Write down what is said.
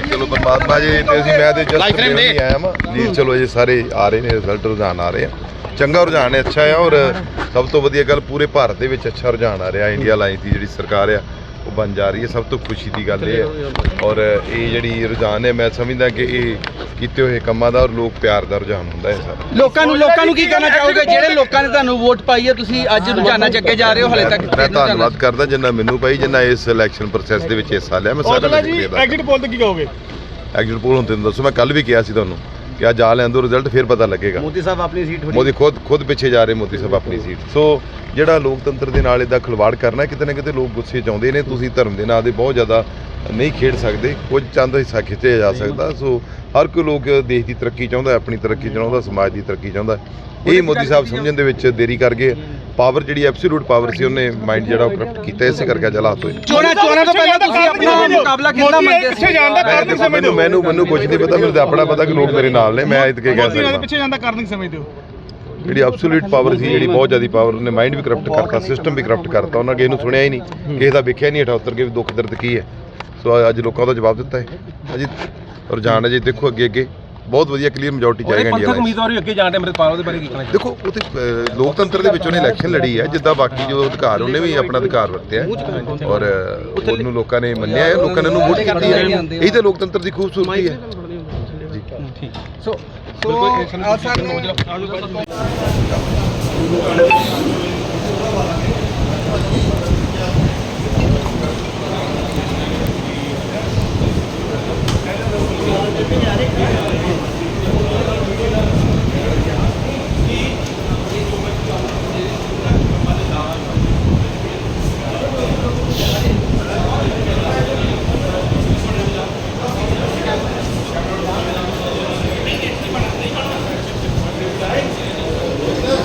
ਚਲੋ ਪਰਮਾਤਮਾ ਜੀ ਤੇ ਅਸੀਂ ਮੈਂ ਤੇ ਜਸਟ ਨਹੀਂ ਆਇਆ ਮੈਂ ਲੀਡ ਚਲੋ ਜੀ ਸਾਰੇ ਆ ਰਹੇ ਨੇ ਰਿਜ਼ਲਟ ਰੁਝਾਨ ਆ ਰਹੇ ਆ। ਚੰਗਾ ਰੁਝਾਨ ਹੈ ਅੱਛਾ ਆ ਔਰ ਸਭ ਤੋਂ ਵਧੀਆ ਗੱਲ ਪੂਰੇ ਭਾਰਤ ਦੇ ਵਿੱਚ ਅੱਛਾ ਰੁਝਾਨ ਆ ਰਿਹਾ। ਇੰਡੀਆ ਲਾਈਨ ਦੀ ਜਿਹੜੀ ਸਰਕਾਰ ਆ ਉਹ ਬਣ ਜਾ ਰਹੀ ਹੈ। ਸਭ ਤੋਂ ਖੁਸ਼ੀ ਦੀ ਗੱਲ ਇਹ ਹੈ। ਔਰ ਇਹ ਜਿਹੜੀ ਰੁਝਾਨ ਹੈ ਮੈਂ ਸਮਝਦਾ ਕਿ ਇਹ ਕੀਤੇ ਹੋਏ ਕੰਮਾਂ ਦਾ ਔਰ ਲੋਕ ਪਿਆਰ ਦਾ ਰੁਝਾਨ ਹੁੰਦਾ ਹੈ ਸਾਰਾ। ਲੋਕਾਂ ਨੂੰ ਲੋਕਾਂ ਨੂੰ ਕੀ ਕਹਿਣਾ ਚਾਹੋਗੇ? ਜਿਹੜੇ ਲੋਕਾਂ ਨੇ ਤੁਹਾਨੂੰ ਵੋਟ ਪਾਈ ਹੈ ਤੁਸੀਂ ਅੱਜ ਰੁਝਾਨਾਂ ਚ ਅੱਗੇ ਜਾ ਰਹੇ ਹੋ ਹਲੇ ਤੱਕ ਮੈਂ ਧੰਨਵਾਦ ਕਰਦਾ ਜਿੰਨਾ ਮੈਨੂੰ ਪਾਈ ਜਿੰਨਾ ਇਸ ਇਲੈਕਸ਼ਨ ਪ੍ਰੋਸੈਸ ਦੇ ਵਿੱਚ ਹਿੱਸਾ ਲਿਆ। ਮੈਂ ਔਜਲਾ ਨੂੰ ਜੀ ਐਗਜ਼ਿਟ ਪੋਲ ਤੇ ਕੀ ਕਹੋਗੇ? ਐਗਜ਼ਿਟ ਪੋਲ ਹੁਣ ਤੈਨੂੰ ਦੱਸੋ ਮੈਂ ਕੱਲ ਵੀ ਕਿਹਾ ਸੀ ਤੁਹਾਨੂੰ ਕਿ ਅੱਜ ਆ ਲੈਣ ਦੋ ਰਿਜ਼ਲਟ ਫਿਰ ਪਤਾ ਲੱਗੇਗਾ। ਮੋਦੀ ਸਾਹਿਬ ਆਪਣੀ ਸੀਟ ਮੋਦੀ ਖੁਦ ਖੁਦ ਪਿੱਛੇ ਜਾ ਰਹੇ ਮੋਦੀ ਸਾਹਿਬ ਆਪਣੀ ਸੀਟ ਸੋ ਜਿਹੜਾ ਲੋਕਤੰਤਰ ਦੇ ਨਾਲ ਇਹਦਾ ਖਿਲਵਾੜ ਕਰਨਾ ਕਿਤੇ ਨਾ ਕਿਤੇ ਲੋਕ ਗੁੱਸੇ 'ਚ ਆਉਂਦੇ ਨੇ ਤੁਸੀਂ ਧਰਮ ਦੇ ਨਾਂ ਦੇ ਬਹੁਤ ਜ਼ਿਆਦਾ ਨਹੀਂ ਖੇਡ ਸਕਦੇ ਕੁਝ ਚੰਦ ਹਿੱਸਾ ਖਿੱਚਿਆ ਜਾ ਸਕਦਾ ਸੋ ਹਰ ਕੋਈ ਲੋਕ ਦੇਸ਼ ਦੀ ਤਰੱਕੀ ਚਾਹੁੰਦਾ ਆਪਣੀ ਤਰੱਕੀ ਚਾਹੁੰਦਾ ਸਮਾਜ ਦੀ ਤਰੱਕੀ ਚਾਹੁੰਦਾ। ਇਹ ਮੋਦੀ ਸਾਹਿਬ ਸਮਝਣ ਦੇ ਵਿੱਚ ਦੇਰੀ ਕਰ ਗਏ। ਪਾਵਰ ਜਿਹੜੀ ਐਬਸੋਲੂਟ ਪਾਵਰ ਸੀ ਉਹਨੇ ਮਾਈਂਡ ਜਿਹੜਾ ਉਹ ਕਰਪਟ ਕੀਤਾ ਇਸੇ ਕਰਕੇ ਅੱਜ ਹਾਲਾਤ ਹੋਏ। ਚੋਣਾਂ ਚੋਣਾਂ ਤੋਂ ਪਹਿਲਾਂ ਤੁਸੀਂ ਆਪਣਾ ਮੁਕਾਬਲਾ ਕਿੰਨਾ ਮੰਨਦੇ ਸੀ? ਪਿੱਛੇ ਜਾਣ ਦਾ ਮੈਂ ਕਾਰਨ ਦੇਖੋ, ਸਮਝਦੇ ਮੈਨੂੰ ਹੋ। ਮੈਨੂੰ ਮੈਨੂੰ ਕੁਝ ਨਹੀਂ ਪਤਾ ਮੈਨੂੰ ਤਾਂ ਆਪਣਾ ਪਤਾ ਕਿ ਲੋਕ ਮੇਰੇ ਨਾਲ ਨੇ ਮੈਂ ਇਹ ਕੇ ਕਹਿ ਮੋਦੀ ਨਾਲ ਸਕਦਾ। ਪਿੱਛੇ ਜਾਣ ਦਾ ਕਾਰਨ ਕੀ ਸਮਝਦੇ ਹੋ? ਜਿਹੜੀ ਐਬਸੋਲੂਟ ਪਾਵਰ ਸੀ ਜਿਹੜੀ ਬਹੁਤ ਜ਼ਿਆਦਾ ਪਾਵਰ ਉਹਨੇ ਮਾਈਂਡ ਵੀ ਕਰਪਟ ਕਰਤਾ ਸਿਸਟਮ ਵੀ ਕਰਪਟ ਕਰਤਾ ਉਹਨਾਂ ਕਿਸੇ ਨੂੰ ਸੁਣਿਆ ਹੀ ਨਹੀਂ ਕਿਸੇ ਦਾ ਵੇਖਿਆ ਨਹੀਂ ਹਟਾ ਉਤਰ ਕੇ ਵੀ ਦੁੱਖ ਦਰਦ ਕੀ ਹੈ। ਸੋ ਅੱਜ ਲੋਕਾਂ ਦਾ ਜਵਾਬ ਦਿੱਤਾ ਹੈ। ਅਜੀ ਰੁਝਾਨ ਅਜੇ ਦੇਖੋ ਅੱਗੇ ਅੱਗੇ। ਬਹੁਤ ਵਧੀਆ ਕਲੀਅਰ ਮੈਜੋਰਟੀ ਚਾਹੀਦੀ ਇੰਡੀਆ ਵਿੱਚ ਉਮੀਦਵਾਰ ਵੀ ਅੱਗੇ ਜਾਣ ਦੇ ਅੰਮ੍ਰਿਤਪਾਲ ਉਹਦੇ ਬਾਰੇ ਕੀ ਕਹਿਣਾ ਦੇਖੋ ਉਹ ਤੇ ਲੋਕਤੰਤਰ ਦੇ ਵਿੱਚ ਉਹਨੇ ਇਲੈਕਸ਼ਨ ਲੜੀ ਹੈ ਜਿੱਦਾਂ ਬਾਕੀ ਜੋ ਅਧਿਕਾਰ ਉਹਨੇ ਵੀ ਆਪਣਾ ਅਧਿਕਾਰ ਵਰਤਿਆ ਹੈ। ਔਰ ਉਹਨੂੰ ਲੋਕਾਂ ਨੇ ਮੰਨਿਆ ਹੈ ਲੋਕਾਂ ਨੇ ਉਹਨੂੰ ਵੋਟ ਕੀਤੀ ਹੈ। ਇਹ ਤਾਂ ਲੋਕਤੰਤਰ ਦੀ ਖੂਬਸੂਰਤੀ ਹੈ। ਜੀ। ਸੋ ਸੋ ਸਰ